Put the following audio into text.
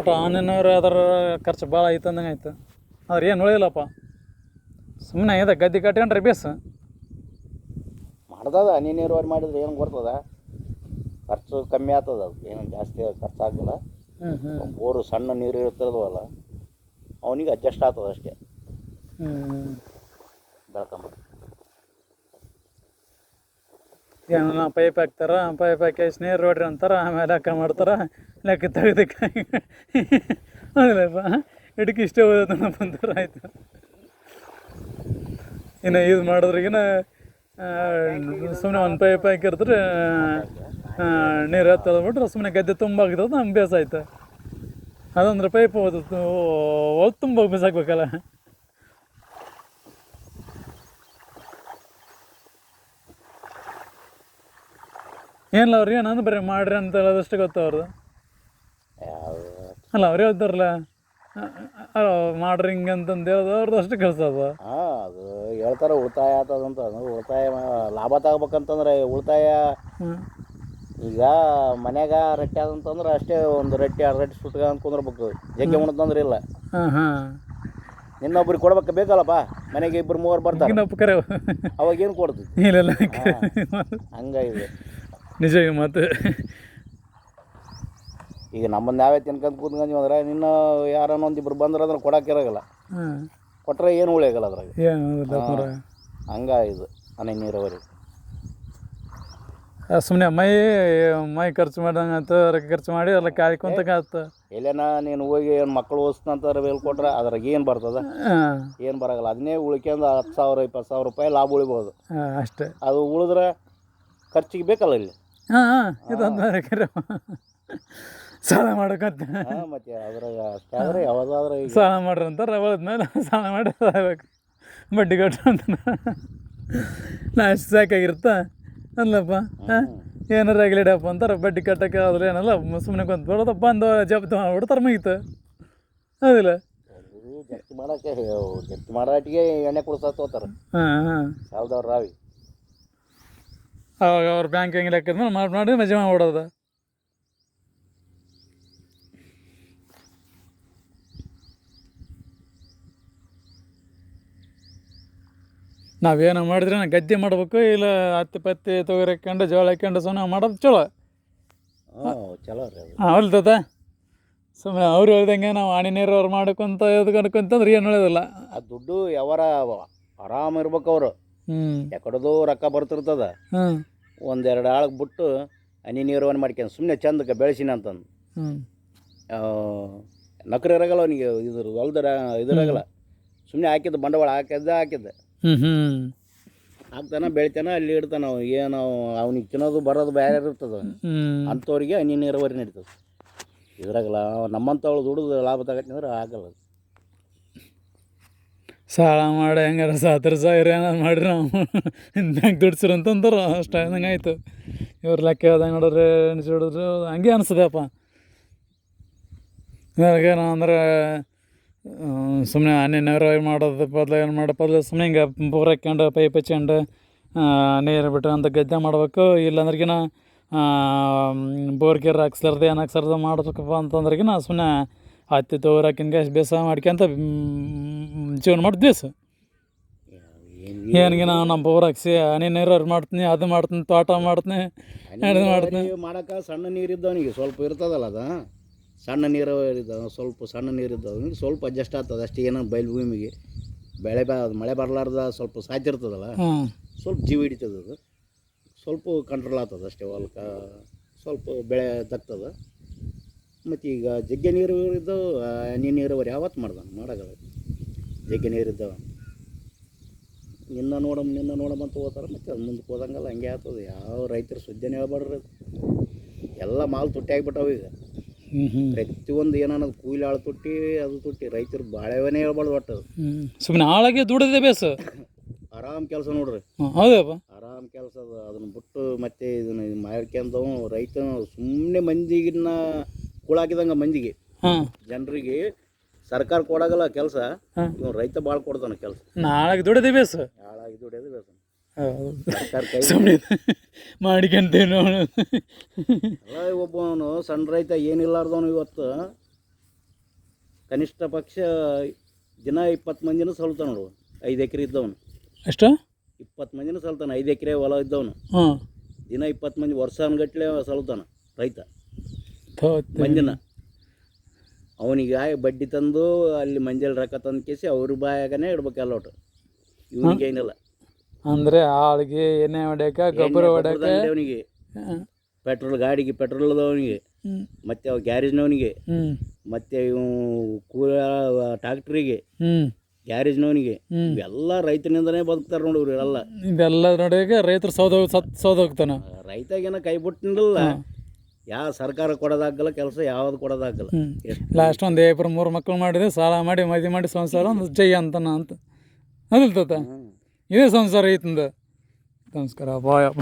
ಒಟ್ಟು ಆನಿನವ್ರು ಅದರ ಖರ್ಚು ಭಾಳ ಆಯ್ತು ಅಂದಂಗೆ ಆಯ್ತು. ಆದ್ರೆ ಏನು ಉಳಿದಿಲ್ಲಪ್ಪ ಸುಮ್ಮನೆ ಇದೆ ಗದ್ದೆ ಕಟ್ಕೊಂಡ್ರೆ ಬೇಸ್. ಮಾಡ್ದದ ಹನಿ ನೀರಾವರಿ ಮಾಡಿದ್ರೆ ಏನು ಬರ್ತದ ಖರ್ಚು ಕಮ್ಮಿ ಆಗ್ತದ ಅದು. ಏನು ಜಾಸ್ತಿ ಖರ್ಚು ಆಗಲ್ಲ ಹ್ಞೂ ಹ್ಞೂ ಬೋರು ಸಣ್ಣ ನೀರು ಇರ್ತದವಲ್ಲ ಅವನಿಗೆ ಅಡ್ಜಸ್ಟ್ ಆಗ್ತದ ಅಷ್ಟೇ. ಹ್ಞೂ ಬೆಳ್ಕೊಂಬ ಏನೋ ಪೈಪ್ ಹಾಕ್ತಾರ? ಪೈಪ್ ಹಾಕಿ ನೀರು ರೋಡ್ರಿ ಅಂತಾರ ಆಮೇಲೆ ಅಕ್ಕ ಮಾಡ್ತಾರ? ಲೆಕ್ಕ ತೆಗೆದಕ್ಕೆ ಹೌದಲ್ಲಪ್ಪ. ಇಡಕ್ಕೆ ಇಷ್ಟ ಹೋದ ಬಂದ್ರೆ ಆಯಿತು. ಇನ್ನು ಇದು ಮಾಡಿದ್ರಿಗಿನ ಸುಮ್ಮನೆ ಒಂದು ಪೈಪ್ ಹಾಕಿರ್ತಾರೆ ನೀರು ಹತ್ತದ್ಬಿಟ್ರೆ ಸುಮ್ಮನೆ ಗದ್ದೆ ತುಂಬ ಆಗ್ತದೆ ಅಭ್ಯಾಸ ಆಯ್ತು. ಅದಂದ್ರೆ ಪೈಪ್ ಓದು ಓದ್ ತುಂಬ ಬಿಸಾಕ್ಬೇಕಲ್ಲ ಏನಿಲ್ಲ ಅವ್ರಿಗೆ? ಏನಂದ್ರೆ ಬರೀ ಮಾಡ್ರಿ ಅಂತ ಹೇಳೋದಷ್ಟು ಗೊತ್ತು ಅವ್ರದ್ದು. ಅಲ್ಲ ಅವ್ರು ಹೇಳ್ತಾರಲ್ಲ ಮಾಡ್ರಿ ಹಿಂಗೆ ಅಂತಂದು ಹೇಳೋದು ಅವ್ರದ್ದು ಅಷ್ಟೇ ಕೆಲಸ ಅದು. ಹಾಂ ಅದು ಹೇಳ್ತಾರೆ ಉಳಿತಾಯ ಆತದಂತ ಉಳಿತಾಯ ಲಾಭ ತಗೋಬೇಕಂತಂದ್ರೆ ಉಳಿತಾಯ ಈಗ ಮನ್ಯಾಗ ರೊಟ್ಟಿ ಆದಂತಂದ್ರೆ ಅಷ್ಟೇ ಒಂದು ರೊಟ್ಟಿ ಎರಡು ರೊಟ್ಟಿ ಅಂತ ಕುಂದ್ರಬೇಕು. ಜಗ್ಗೆ ಉಣ್ತಂದ್ರೆ ಇಲ್ಲ. ಇನ್ನೊಬ್ರಿಗೆ ಕೊಡ್ಬೇಕು ಬೇಕಲ್ಲಪ್ಪ? ಮನೆಗೆ ಇಬ್ಬರು ಮೂವರು ಬರ್ತಾರೆ. ಅವಾಗ ಏನು ಕೊಡ್ತೀವಿ ಇಲ್ಲ ಹಂಗಾಗಿದೆ. ನಿಜ ಮತ್ತೆ ಈಗ ನಮ್ಮನ್ನ ನಾವೇ ತಿನ್ಕಂತ ಕೂತ್ಕೊಂಡ್ವಿ ಅಂದ್ರೆ ನಿನ್ನ ಯಾರನ್ನ ಒಂದಿಬ್ರು ಬಂದ್ರೆ ಅಂದ್ರೆ ಕೊಡೋಕ್ಕಿರಾಗಲ್ಲ ಹಾಂ ಕೊಟ್ಟರೆ ಏನು ಉಳಿಯಾಗಲ್ಲ ಅದ್ರಾಗ. ಏನು ಇದು ಹನಿ ನೀರಾವರಿ. ಸುಮ್ಮನೆ ಮೈ ಮೈ ಖರ್ಚು ಮಾಡ್ದಂಗೆ ಅಂತ ರೊಕ್ಕ ಖರ್ಚು ಮಾಡಿ ಎಲ್ಲ ಕಾಯ್ಕೊಂತ ಆಯ್ತು ಎಲ್ಲೇನ ನೀನು ಹೋಗಿ ಏನು ಮಕ್ಕಳು ಓದಿಸ್ತಂತಾರೆ ಬೇಲ್ ಕೊಟ್ರೆ ಅದ್ರಾಗ ಏನು ಬರ್ತದ? ಹಾಂ. ಏನು ಬರೋಲ್ಲ ಅದನ್ನೇ ಉಳ್ಕೊಂಡು ಹತ್ತು ಸಾವಿರ ಇಪ್ಪತ್ತು ಸಾವಿರ ರೂಪಾಯಿ ಲಾಭ ಉಳಿಬೋದು. ಹಾಂ ಅಷ್ಟೇ. ಅದು ಉಳಿದ್ರೆ ಖರ್ಚಿಗೆ ಬೇಕಲ್ಲ ಇಲ್ಲಿ. ಹಾಂ ಹಾಂ ಇದೊಂದು ಕರೆ ಸಾಲ ಮಾಡಕತ್ತ ಮತ್ತೆ ಅದ್ರಾಗ ಅಷ್ಟೇ ಆದರೆ ಯಾವ್ದಾದ್ರೆ ಈಗ ಸಾಲ ಮಾಡ್ರಿ ಅಂತಾರೆ ಮೇಲೆ ಸಾಲ ಮಾಡಿ ಬಡ್ಡಿ ಕಟ್ಟ ಅಂತ. ನಾ ಅಷ್ಟು ಸಾಕಾಗಿರುತ್ತ? ಅಲ್ಲಪ್ಪ ಹಾಂ? ಏನಾರ ಆಗಲಿಡಪ್ಪ ಅಂತಾರೆ ಬಡ್ಡಿ ಕಟ್ಟಕ್ಕೆ ಆದ್ರೆ ಏನಲ್ಲ ಸುಮ್ಮನೆ ಕುಂತ ಬರೋದಪ್ಪ ಬಂದು ಜಪ್ತು ಮಾಡ್ಬಿಡ್ತಾರೆ ಮುಗೀತು ಹೌದಿಲ್ಲ? ಜಪ್ತಿ ಮಾಡಕ್ಕೆ ಜಪ್ತಿ ಮಾಡಾಟಿಗೆ ಎಣ್ಣೆ ಕುಡ್ಸತ್ ತೋತಾರೆ. ಹಾಂ ಹಾಂ. ಸಾಲದವ್ರು ರಾವಿ. ಅವಾಗ ಅವ್ರ ಬ್ಯಾಂಕ್ ಹೆಂಗೆ ಲೆಕ್ಕದ ಮಾಡಿ ಮಾಡಿ ಮಜಾ ಮಾಡ್ಬಿಡೋದು. ನಾವೇನೋ ಮಾಡಿದ್ರೆ ನಾ ಗದ್ದೆ ಮಾಡ್ಬೇಕು ಇಲ್ಲ ಹತ್ತಿ ಪತ್ತಿ ತೊಗರಿ ಹಾಕ್ಕೊಂಡು ಜೋಳ ಹಾಕ್ಕೊಂಡು ಸುಮ್ಮನೆ ಮಾಡೋದು ಚಲೋ. ಚಲೋ ಹಾಂ ಹೊಲ್ತದ ಸುಮ್ಮನೆ ಅವ್ರು ಹೇಳ್ದಂಗೆ ನಾವು ಹಣಿ ನೀರು ಅವ್ರು ಮಾಡ್ಕೊಂತ ಇದು ಅನ್ಕೊಂತಂದ್ರೆ ಏನು ಹೇಳೋದಿಲ್ಲ ಆ ದುಡ್ಡು ಯಾವಾರ ಆರಾಮ ಇರ್ಬೇಕು ಅವರು. ಹ್ಞೂ ಎಕಡದು ರೊಕ್ಕ ಬರ್ತಿರ್ತದ. ಹ್ಞೂ ಒಂದೆರಡು ಆಳಕ್ಕೆ ಬಿಟ್ಟು ಹನಿ ನೀರವನ್ನು ಮಾಡ್ಕೊಂಡು ಸುಮ್ಮನೆ ಚಂದಕ್ಕೆ ಬೆಳೆಸಿನ ಅಂತಂದು. ಹ್ಞೂ ನಕ್ರು ಇರಾಗಲ್ಲ ಅವನಿಗೆ ಇದ್ರ ಹೊಲ್ದರ ಇದ್ರಾಗಲ್ಲ. ಸುಮ್ಮನೆ ಹಾಕಿದ್ದು ಬಂಡವಾಳ ಹಾಕಿದ್ದೆ ಹಾಕಿದ್ದ. ಹ್ಞೂ ಹ್ಞೂ ಹಾಕ್ತಾನ ಬೆಳಿತಾನ ಅಲ್ಲಿ ಇಡ್ತಾನ ಅವ ಏನು ಅವ್ನಿಗೆ ತಿನ್ನೋದು ಬರೋದು ಬೇರೆ ಇರ್ತದ. ಅಂಥವ್ರಿಗೆ ಹನಿ ನೀರಾವರಿ ನಡೀತದೆ. ಇದ್ರಾಗಲ್ಲ ನಮ್ಮಂಥವಳು ದುಡಿದು ಲಾಭ ತಗತ್ತಿ ಅಂದ್ರೆ ಆಗಲ್ಲ. ಸಾಲ ಮಾಡಿ ಹೆಂಗಾರ ಸಾತ್ರ ಸಾವಿರ ಏನಾರು ಮಾಡ್ರಿ ನಾವು. ಬ್ಯಾಂಕ್ ದುಡ್ಸ್ರಿ ಅಂತಂದ್ರೆ ಅಷ್ಟು ಹಂಗೆ ಆಯ್ತು. ಇವ್ರ ಲೆಕ್ಕ ಹೇಳ್ದಂಗೆ ನೋಡಿದ್ರೆ ಎಣಿಸಿ ಹೊಡಿದ್ರೆ ಹಂಗೆ ಅನಿಸ್ತದಪ್ಪ ಇವಾಗ ಅಂದ್ರೆ ಸುಮ್ಮನೆ ಹನಿ ನೀರಾವರಿ ಮಾಡೋದು ಬದಲು ಏನು ಮಾಡೋ ಬದಲು ಸುಮ್ಮನೆ ಹಿಂಗೆ ಬೋರ್ ಹಾಕ್ಕೊಂಡು ಪೈಪ್ ಹಚ್ಕೊಂಡು ನೀರು ಬಿಟ್ಟು ಅಂತ ಗದ್ದೆ ಮಾಡಬೇಕು. ಇಲ್ಲಾಂದ್ರಗಿನ ಬೋರ್ ಗೀರ್ ಹಾಕ್ಸ್ಲಾರ್ದು ಏನು ಹಾಕ್ಸ್ಲಾರ್ದು ಮಾಡ್ಬೇಕಪ್ಪ ಅಂತಂದ್ರಗಿನ ಸುಮ್ಮನೆ ಹತ್ತಿ ತೋರ್ ಹಾಕಿನ ಗ್ಯಾಸ್ ಬೇಸಾಯ ಮಾಡ್ಕೊಂತ ಜೀವನ ಮಾಡಿ ಬೇಸ ಏನ್ ಏನಿಗೆ ನಾವು ನಮ್ಮ ಬೋರ್ ಹಾಕ್ಸಿ ಹನಿ ನೀರಾವರಿ ಮಾಡ್ತೀನಿ ಅದು ಮಾಡ್ತೀನಿ ತೋಟ ಮಾಡ್ತೀನಿ ಮಾಡ್ತೀನಿ. ಮಾಡಕ್ಕೆ ಸಣ್ಣ ನೀರಿದ್ದವನಿಗೆ ಸ್ವಲ್ಪ ಇರ್ತದಲ್ಲ ಅದ? ಸಣ್ಣ ನೀರಾವರಿ ಇದ್ದಾವೆ ಸ್ವಲ್ಪ ಸಣ್ಣ ನೀರಿದ್ದವನಿಗೆ ಸ್ವಲ್ಪ ಅಡ್ಜಸ್ಟ್ ಆಗ್ತದೆ. ಅಷ್ಟೇ ಏನೋ ಬಯಲು ಭೂಮಿಗೆ. ಬೆಳೆ ಬ ಮಳೆ ಬರಲಾರ್ದ ಸ್ವಲ್ಪ ಸಾಧ್ಯ ಇರ್ತದಲ್ಲ ಸ್ವಲ್ಪ ಜೀವ ಹಿಡಿತದ ಅದು ಸ್ವಲ್ಪ ಕಂಟ್ರೋಲ್ ಆಗ್ತದೆ ಅಷ್ಟೇ ಹೊಲಕ್ಕೆ. ಸ್ವಲ್ಪ ಬೆಳೆ ತಗ್ತದೆ. ಮತ್ತು ಈಗ ಜಗ್ಗೆ ನೀರು ಇದ್ದವು ಹನಿ ನೀರಾವರಿ ಯಾವತ್ತು ಮಾಡ್ದಾನೆ ಮಾಡೋಗಲ್ಲ ಜಗ್ಗೆ ನೀರು ಇದ್ದಾವೆ. ನಿನ್ನ ನೋಡಮ್ ನಿನ್ನ ನೋಡಮ್ ಅಂತ ಹೋಗ್ತಾರೆ ಮತ್ತು ಅದು ಮುಂದಕ್ಕೆ ಹೋದಂಗಲ್ಲ ಹಂಗೆ ಆಗ್ತದೆ. ಯಾವ ರೈತರು ಸುದ್ದಿನೇ ಹೇಳ್ಬಾರ್ದು. ಎಲ್ಲ ಮಾಲು ತುಟ್ಟಿ ಆಗಿಬಿಟ್ಟವು ಈಗ. ಪ್ರತಿಯೊಂದು ಏನನ್ನೋದು ಕೂಲಿ ಆಳು ತುಟ್ಟಿ ಅದು ತುಟ್ಟಿ ರೈತರು ಬಾಳೆವನೇ ಹೇಳ್ಬಾರ್ದು ಒಟ್ಟು. ಸುಮ್ಮನೆ ಆಳಾಗೆ ದುಡಿದೆ ಬೇಸ. ಆರಾಮ್ ಕೆಲಸ ನೋಡ್ರಿ. ಹೌದಪ್ಪ. ಆರಾಮ್ ಕೆಲಸ ಅದು. ಅದನ್ನ ಬಿಟ್ಟು ಮತ್ತೆ ಇದನ್ನ ಮಾಡ್ಕೊಂಡವು ರೈತನು ಸುಮ್ಮನೆ ಮಂದಿಗಿನ್ನ ಕುಳಾಕಿದಂಗ ಮಂದಿಗೆ. ಜನರಿಗೆ ಸರ್ಕಾರ ಕೊಡಾಗಲ್ಲ ಕೆಲಸ. ರೈತ ಭಾಳ ಕೊಡ್ತಾನ ಕೆಲಸ. ನಾಳೆಗೆ ದುಡಿದೆ ಬೇಸ. ಹಾಳಾಗಿ ದುಡಿಯೋದು ಬೇಸ. ಸುಮ್ಮನೆ ಅವನು. ಅಲ್ಲ ಒಬ್ಬವನು ಸಣ್ಣ ರೈತ ಏನಿಲ್ಲಾರ್ದವನು ಇವತ್ತು. ಕನಿಷ್ಠ ಪಕ್ಷ ದಿನ ಇಪ್ಪತ್ತು ಮಂದಿನೂ ಸಲ್ತಾನ ನೋಡು. ಐದು ಎಕರೆ ಇದ್ದವನು. ಎಷ್ಟು ಇಪ್ಪತ್ತು ಮಂದಿನೂ ಸಲ್ತಾನ. ಐದು ಎಕರೆ ಹೊಲ ಇದ್ದವನು. ಹಾಂ. ದಿನ ಇಪ್ಪತ್ತು ಮಂದಿ ವರ್ಷಾನುಗಟ್ಲೆ ಸಲ್ತಾನ ರೈತ. ಮಂದಿನ. ಅವನಿಗೆ ಬಡ್ಡಿ ತಂದು ಅಲ್ಲಿ ಮಂಜಲ್ ರೊಕ್ಕ ತಂದು ಕೇಸಿ ಅವ್ರ ಬಾಯಾಗನೇ ಇಡ್ಬೇಕು ಎಲ್ಲ ಒಟ್ಟು ಇವನಿಗೆ ಏನಿಲ್ಲ ಅಂದರೆ ಆಳಿಗೆ ಎಣ್ಣೆ ಹೊಡ್ಯಾಕ ಗೊಬ್ಬರ ಹೊಡ್ಯಾಕ. ಅವನಿಗೆ ಪೆಟ್ರೋಲ್ ಗಾಡಿಗೆ ಪೆಟ್ರೋಲ್ ಅದವನಿಗೆ ಮತ್ತೆ ಅವ ಗ್ಯಾರೇಜ್ನವನಿಗೆ. ಮತ್ತೆ ಇವು ಕೂಲ ಟ್ಯಾಕ್ಟ್ರಿಗೆ. ಗ್ಯಾರೇಜ್ನವನಿಗೆ. ಇವೆಲ್ಲ ರೈತನಿಂದನೇ ಬದುಕ್ತಾರೆ ನೋಡಿ ಇವರೆಲ್ಲ ಇದೆಲ್ಲ ನೋಡಿಯಾಗ ರೈತರು ಸೌದ ಸತ್ ಸೌದೋಗ್ತಾನ. ರೈತಾಗೇನ ಕೈ ಬಿಟ್ಟಿಲ್ಲ ಯಾವ ಸರ್ಕಾರ ಕೊಡೋದಾಗಲ್ಲ ಕೆಲಸ ಯಾವ್ದು ಕೊಡೋದಾಗಲ್ಲ ಲಾಸ್ಟ್ ಒಂದು ಇಬ್ಬರು ಮೂರು ಮಕ್ಕಳು ಮಾಡಿದೆ ಸಾಲ ಮಾಡಿ ಮದುವೆ ಮಾಡಿ ಸಂಸಾರ ಒಂದು ಜೈ ಅಂತನ ಅಂತ. ಅದಿಲ್ಲ ತಾತ ಹ್ಮ್. ಇದೇ ಸಂಸಾರ ಐತಂದ ನಮಸ್ಕಾರ ಬಾಯಪ್ಪ